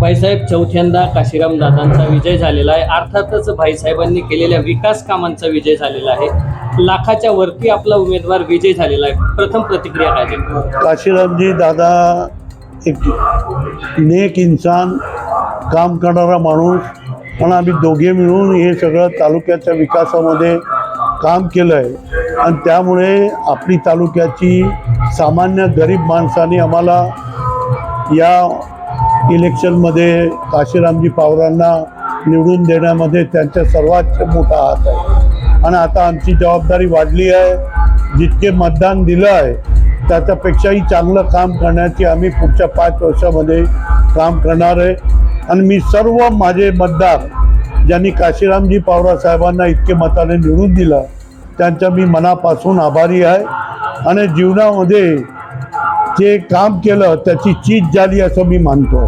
भाईसाहेब चौथ्यांदा काशीराम दादांचा विजय झालेला आहे. अर्थातच भाईसाहेबांनी केलेल्या विकास कामांचा विजय झालेला आहे. लाखाच्या वरती आपला उमेदवार विजय झालेला आहे. प्रथम प्रतिक्रिया काय काशीरामजी दादा एक नेक इन्सान काम करणारा माणूस पण आम्ही दोघे मिळून हे सगळं तालुक्याच्या विकासामध्ये काम केलं आहे आणि त्यामुळे आपली तालुक्याची सामान्य गरीब माणसाने आम्हाला या इलेक्शनमध्ये काशीरामजी पावरांना निवडून देण्यामध्ये त्यांचा सर्वात मोठा हात आहे. आणि आता आमची जबाबदारी वाढली आहे. जितके मतदान दिलं आहे त्याच्यापेक्षाही चांगलं काम करण्याची आम्ही पुढच्या पाच वर्षामध्ये काम करणार आहे. आणि मी सर्व माझे मतदार ज्यांनी काशीरामजी पावरा साहेबांना इतके मताने निवडून दिलं त्यांच्या मी मनापासून आभारी आहे. आणि जीवनामध्ये जे काम केलं त्याची चीज झाली असं मी मानतो.